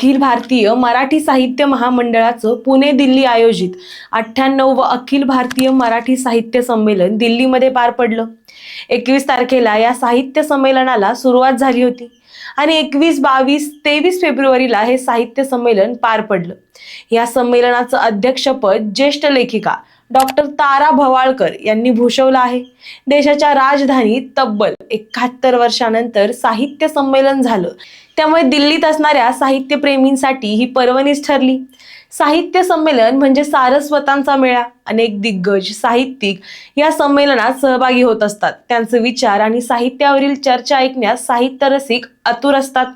अखिल भारतीय मराठी साहित्य महामंडळाचं पुणे दिल्ली आयोजित अठ्ठ्याण्णव व अखिल भारतीय मराठी साहित्य संमेलन दिल्लीमध्ये पार पडलं. एकवीस तारखेला या साहित्य संमेलनाला सुरुवात झाली होती आणि एकवीस बावीस तेवीस फेब्रुवारीला हे साहित्य संमेलन पार पडलं. या संमेलनाचं अध्यक्षपद ज्येष्ठ लेखिका डॉक्टर तारा भवाळकर यांनी भूषवलं आहे. देशाच्या राजधानीत तब्बल एकाहत्तर वर्षानंतर साहित्य संमेलन झालं. त्यामुळे दिल्लीत असणाऱ्या साहित्यप्रेमींसाठी ही पर्वणीच ठरली. साहित्य संमेलन म्हणजे सारस्वतांचा मेळा अनेक दिग्गज साहित्यिक या संमेलनात सहभागी होत असतात. त्यांचे विचार आणि साहित्यावरील चर्चा ऐकण्यास साहित्य रसिक आतुर असतात.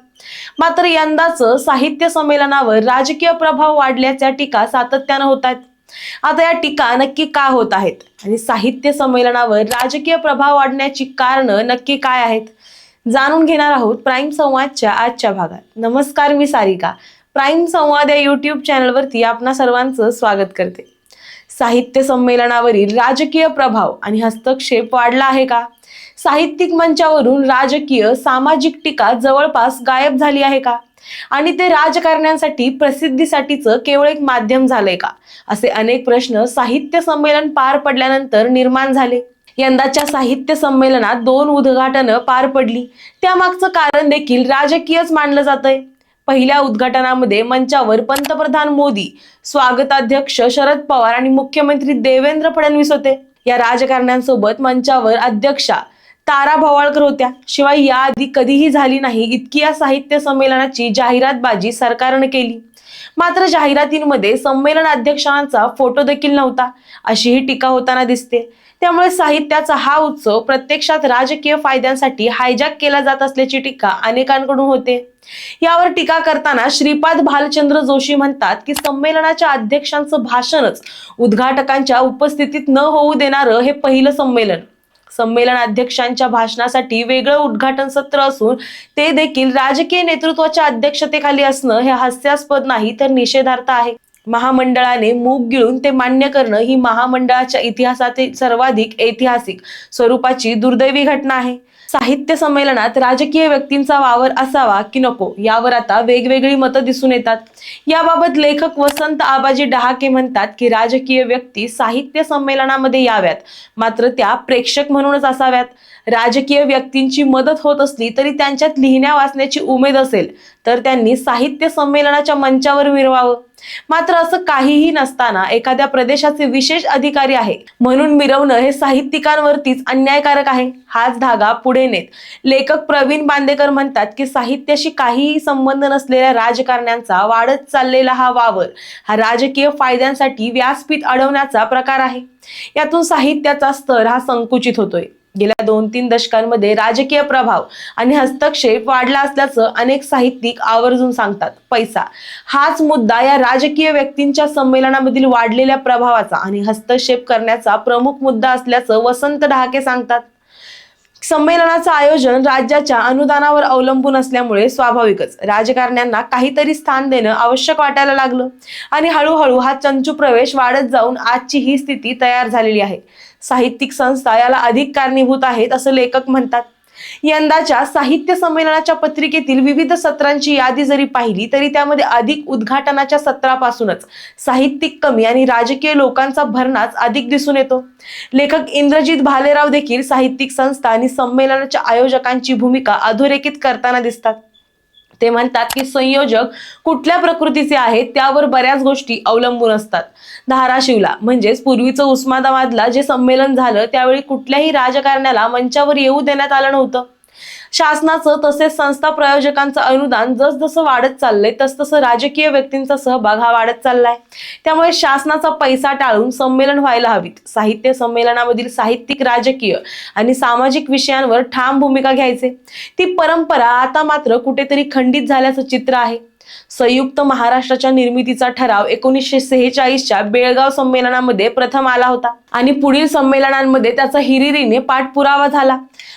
मात्र यंदाचं साहित्य संमेलनावर राजकीय प्रभाव वाढल्याच्या टीका सातत्यानं होत आहेत. आता या टीका नक्की का होत आहेत? आणि साहित्य संमेलनावर राजकीय प्रभाव वाढण्याची कारणं नक्की काय आहेत? जाणून घेणार आहोत प्राईम संवादच्या आजच्या भागात. नमस्कार मी सारिका. प्राईम संवाद या युट्यूब चॅनलवरती आपणा सर्वांचं स्वागत करते. साहित्य संमेलनावरील राजकीय प्रभाव आणि हस्तक्षेप वाढला आहे का? साहित्यिक मंचावरून राजकीय सामाजिक टीका जवळपास गायब झाली आहे का? आणि ते राजकारण्यांसाठी प्रसिद्धीसाठीचं केवळ एक माध्यम झालंय का? असे अनेक प्रश्न साहित्य संमेलन पार पडल्यानंतर निर्माण झाले. यंदाच्या साहित्य संमेलनात दोन उद्घाटनं पार पडली. त्यामागचं कारण देखील राजकीयच मानलं जातंय. पहिल्या उद्घाटनामध्ये मंचावर पंतप्रधान मोदी स्वागताध्यक्ष शरद पवार आणि मुख्यमंत्री देवेंद्र फडणवीस होते. या राजकारण्यांसोबत मंचावर अध्यक्षा तारा भवाळकर होत्या. शिवाय याआधी कधीही झाली नाही. इतकी या साहित्य संमेलनाची जाहिरातबाजी सरकारने केली. मात्र जाहिरातींमध्ये संमेलन अध्यक्षांचा फोटो देखील नव्हता. अशीही टीका होताना दिसते. त्यामुळे साहित्याचा हा उत्सव प्रत्यक्षात राजकीय फायद्यांसाठी हायजॅक केला जात असल्याची टीका अनेकांकडून होते. यावर टीका करताना श्रीपाद भालचंद्र जोशी म्हणतात की संमेलनाच्या अध्यक्षांचं भाषणच उद्घाटकांच्या उपस्थितीत न होऊ देणारं हे पहिलं संमेलन. संमेलन अध्यक्षांच्या भाषणासाठी वेगळं उद्घाटन सत्र असून ते देखील राजकीय नेतृत्वाच्या अध्यक्षतेखाली असणं हे हास्यास्पद नाही तर निषेधार्थ आहे. महामंडळाने मूग गिळून ते मान्य करणं ही महामंडळाच्या इतिहासातील सर्वाधिक ऐतिहासिक स्वरूपाची दुर्दैवी घटना आहे. साहित्य संमेलनात राजकीय व्यक्तींचा वावर असावा की नको यावर आता वेगवेगळी मतं दिसून येतात. याबाबत लेखक वसंत आबाजी डहाके म्हणतात की राजकीय व्यक्ती साहित्य संमेलनामध्ये याव्यात मात्र त्या प्रेक्षक म्हणूनच असाव्यात. राजकीय व्यक्तींची मदत होत असली तरी त्यांच्यात लिहिण्या वाचण्याची उमेद असेल. तर त्यांनी साहित्य संमेलनाच्या मंचावर मिरवावं. मात्र असं काहीही नसताना एखाद्या प्रदेशाचे विशेष अधिकारी आहे. म्हणून मिरवणं हे साहित्यिकांवरतीच अन्यायकारक आहे. हाच धागा पुढे नेत. लेखक प्रवीण बांदेकर म्हणतात की साहित्याशी काहीही संबंध नसलेल्या राजकारण्यांचा वाढत चाललेला हा वावर हा राजकीय फायद्यांसाठी व्यासपीठ अडवण्याचा प्रकार आहे. यातून साहित्याचा स्तर हा संकुचित होतोय. गेल्या दोन तीन दशकांमध्ये राजकीय प्रभाव आणि हस्तक्षेप वाढला असल्याचं अनेक साहित्यिक आवर्जून सांगतात. पैसा. हाच मुद्दा या राजकीय व्यक्तींच्या संमेलनामधील वाढलेल्या प्रभावाचा आणि हस्तक्षेप करण्याचा प्रमुख मुद्दा असल्याचं वसंत डहाके सांगतात. संमेलनाचं आयोजन राज्याच्या अनुदानावर अवलंबून असल्यामुळे स्वाभाविकच राजकारण्यांना काहीतरी स्थान देणं आवश्यक वाटायला लागलं. आणि हळूहळू हा चंचू प्रवेश वाढत जाऊन आजची ही स्थिती तयार झालेली आहे. साहित्यिक संस्था याला अधिक कारणीभूत आहेत असं लेखक म्हणतात. यंदाच्या साहित्य संमेलनाच्या पत्रिकेतील विविध सत्रांची यादी जरी पाहिली तरी त्यामध्ये अधिक उद्घाटनाच्या सत्रापासूनच साहित्यिक कमी आणि राजकीय लोकांचा भरणाच अधिक दिसून येतो. लेखक इंद्रजित भालेराव देखील साहित्यिक संस्था आणि संमेलनाच्या आयोजकांची भूमिका अधोरेखित करताना दिसतात. ते म्हणतात की संयोजक कुठल्या प्रकृतीचे आहेत त्यावर बऱ्याच गोष्टी अवलंबून असतात. धाराशिवला म्हणजेच पूर्वीचं उस्मानाबादला जे संमेलन झालं त्यावेळी कुठल्याही राजकारण्याला मंचावर येऊ देण्यात आलं नव्हतं. शासनाचं तसेच संस्था प्रयोजकांचं अनुदान जसजसं वाढत चाललंय तसतसं राजकीय व्यक्तींचा सहभाग हा वाढत चाललाय. त्यामुळे शासनाचा पैसा टाळून संमेलन व्हायला हवीत. साहित्य संमेलनामधील साहित्यिक राजकीय आणि सामाजिक विषयांवर ठाम भूमिका घ्यायचे. ती परंपरा आता मात्र कुठेतरी खंडित झाल्याचं चित्र आहे. संयुक्त महाराष्ट्राच्या निर्मितीचा ठराव एकोणीसशे सेहेचाळीसच्या बेळगाव संमेलनामध्ये प्रथम आला होता. आणि पुढील संमेलनांमध्ये त्याचा हिरिरीने पाठपुरावा झाला.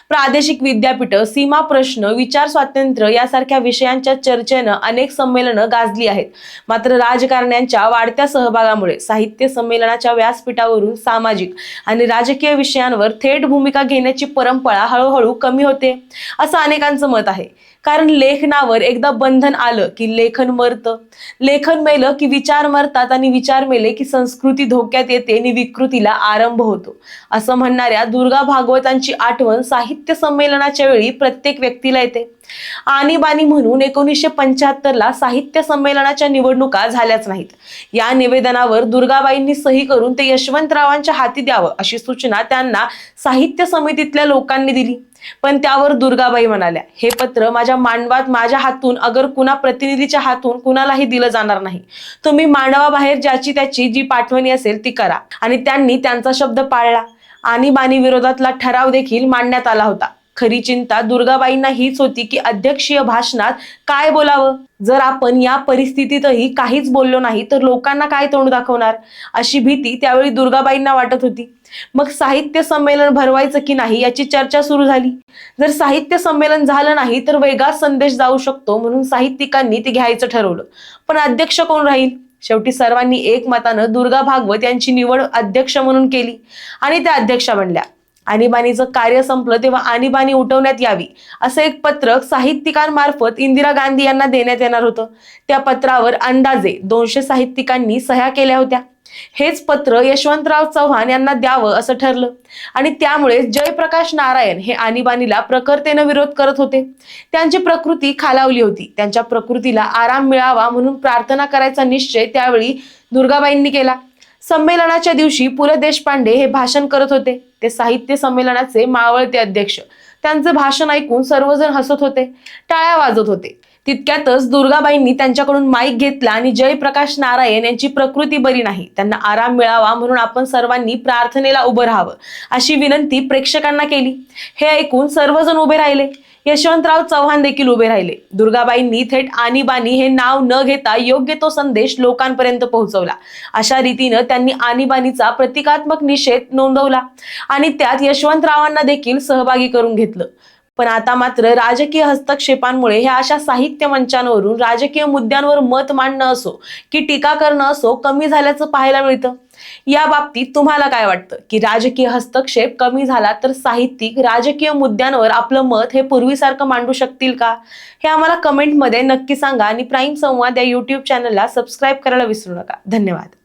प्रादेशिक विद्यापीठ सीमा प्रश्न विचार स्वातंत्र्य यासारख्या विषयांच्या चर्चेनं अनेक संमेलनं गाजली आहेत. मात्र राजकारण्यांच्या वाढत्या सहभागामुळे साहित्य संमेलनाच्या व्यासपीठावरून सामाजिक आणि राजकीय विषयांवर थेट भूमिका घेण्याची परंपरा हळूहळू कमी होते. असं अनेकांचं मत आहे. कारण लेखनावर एकदा बंधन आलं की लेखन मरतं. लेखन मेलं की विचार मरतात आणि विचार मेले की संस्कृती धोक्यात येते आणि विकृतीला आरंभ होतो. असं म्हणणाऱ्या दुर्गा भागवतांची आठवण साहित्य संमेलनाच्या वेळी प्रत्येक व्यक्तीला येते. आणीबाणी म्हणून एकोणीसशे पंच्याहत्तरला साहित्य संमेलनाच्या निवडणुका झाल्याच नाहीत. या निवेदनावर दुर्गाबाईंनी सही करून ते यशवंतरावांच्या हाती द्यावं अशी सूचना त्यांना साहित्य समितीतल्या लोकांनी दिली. पण त्यावर दुर्गाबाई म्हणाल्या हे पत्र माझ्या मांडवात माझ्या हातून अगर कुणा प्रतिनिधीच्या हातून कुणालाही दिलं जाणार नाही. तुम्ही मांडवाबाहेर ज्याची त्याची जी पाठवणी असेल ती करा. आणि त्यांनी त्यांचा शब्द पाळला. आणीबाणी विरोधातला ठराव देखील मांडण्यात आला होता. खरी चिंता दुर्गाबाईंना हीच होती की अध्यक्षीय भाषणात काय बोलावं? जर आपण या परिस्थितीतही काहीच बोललो नाही तर लोकांना काय तोंड दाखवणार? अशी भीती त्यावेळी दुर्गाबाईंना वाटत होती. मग साहित्य संमेलन भरवायचं की नाही याची चर्चा सुरू झाली. जर साहित्य संमेलन झालं नाही तर वेगळाच संदेश जाऊ शकतो म्हणून साहित्यिकांनी ते घ्यायचं ठरवलं. पण अध्यक्ष कोण राहील? शेवटी सर्वांनी एकमतानं दुर्गा भागवत यांची निवड अध्यक्ष म्हणून केली आणि त्या अध्यक्षा बनल्या. आणीबाणीचं कार्य संपलं तेव्हा आणीबाणी उठवण्यात यावी असं एक पत्रक साहित्यिकांमार्फत इंदिरा गांधी यांना देण्यात येणार होतं. त्या पत्रावर अंदाजे दोनशे साहित्यिकांनी सह्या केल्या होत्या. हेच पत्र यशवंतराव चव्हाण यांना द्यावं असं ठरलं. आणि त्यामुळे जयप्रकाश नारायण हे आणीबाणीला प्रखरतेनं विरोध करत होते. त्यांची प्रकृती खालावली होती. त्यांच्या प्रकृतीला आराम मिळावा म्हणून प्रार्थना करायचा निश्चय त्यावेळी दुर्गाबाईंनी केला. संमेलनाच्या दिवशी पु ल देशपांडे हे भाषण करत होते. ते साहित्य संमेलनाचे मावळते अध्यक्ष. त्यांचं भाषण ऐकून सर्वजण हसत होते. टाळ्या वाजत होते. तितक्यातच दुर्गाबाईंनी त्यांच्याकडून माईक घेतला आणि जयप्रकाश नारायण यांची प्रकृती बरी नाही. त्यांना आराम मिळावा म्हणून आपण सर्वांनी प्रार्थनेला उभं राहावं अशी विनंती प्रेक्षकांना केली. हे ऐकून सर्वजण उभे राहिले. यशवंतराव चव्हाण देखील उभे राहिले. दुर्गाबाईंनी थेट आणीबाणी हे नाव न घेता योग्य तो संदेश लोकांपर्यंत पोहोचवला. अशा रीतीनं त्यांनी आणीबाणीचा प्रतिकात्मक निषेध नोंदवला आणि त्यात यशवंतरावांना देखील सहभागी करून घेतलं. पण आता मात्र राजकीय हस्तक्षेपांमुळे ह्या अशा साहित्य मंचांवरून राजकीय मुद्द्यांवर मत मांडणं असो की टीका करणं असो कमी झाल्याचं पाहायला मिळतं. या बाबतीत तुम्हाला काय वाटतं? की राजकीय हस्तक्षेप कमी झाला तर साहित्यिक राजकीय मुद्द्यांवर आपलं मत हे पूर्वीसारखं मांडू शकतील का? हे आम्हाला कमेंटमध्ये नक्की सांगा आणि प्राईम संवाद या युट्यूब चॅनलला सबस्क्राईब करायला विसरू नका. धन्यवाद.